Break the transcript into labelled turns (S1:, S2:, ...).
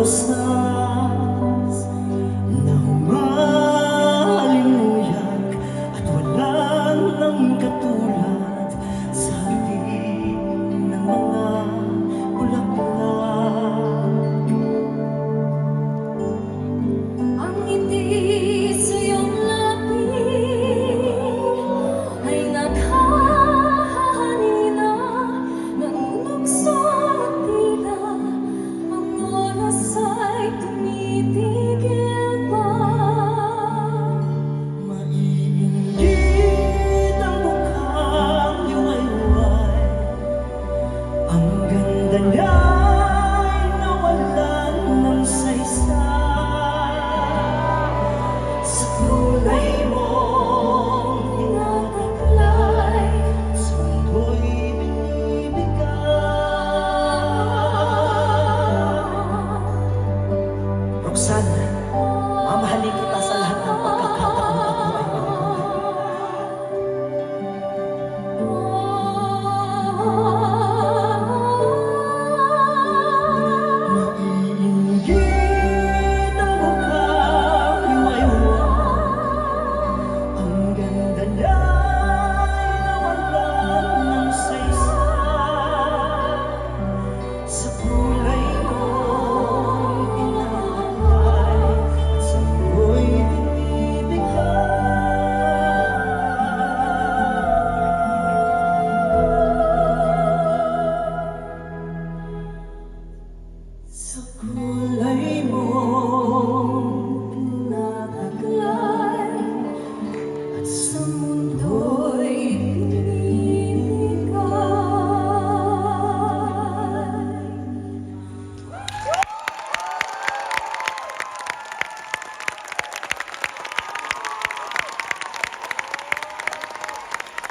S1: Diyos na humalimuyak at walang ng katulad. Một.